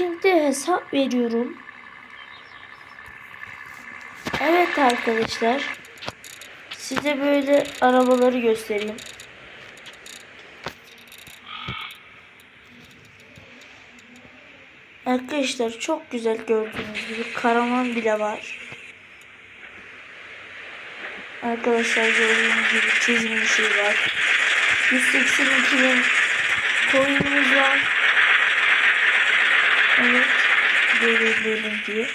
Linkinde hesap veriyorum. Evet arkadaşlar. Size böyle arabaları göstereyim. Arkadaşlar çok güzel gördüğünüz gibi karavan bile var. Arkadaşlar gördüğünüz gibi çizmişi var. 182 bin var. Evet. Görebilirim diye.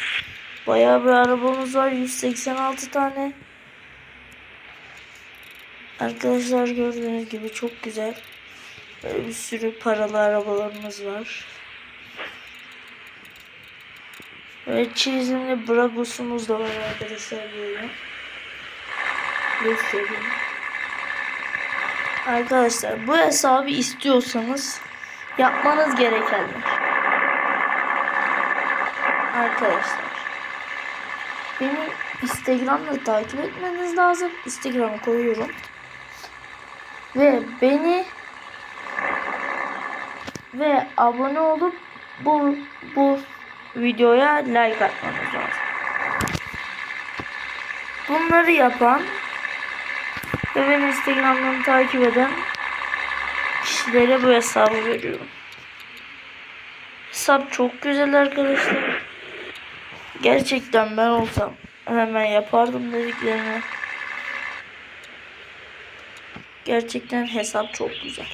Bayağı bir arabamız var. 186 tane. Arkadaşlar gördüğünüz gibi çok güzel. Böyle bir sürü paralı arabalarımız var. Ve çizimli Bragos'umuz da var arkadaşlar böyle. Göstereyim. Arkadaşlar bu hesabı istiyorsanız yapmanız gerekenler. Arkadaşlar beni Instagram'da takip etmeniz lazım. Instagram'a koyuyorum. Ve beni ve abone olup bu bu videoya like atmanız lazım. Bunları yapan ve beni Instagram'dan takip eden kişilere bu hesabı veriyorum. Hesap çok güzel arkadaşlar. Gerçekten ben olsam hemen yapardım dediklerini. Gerçekten hesap çok güzel.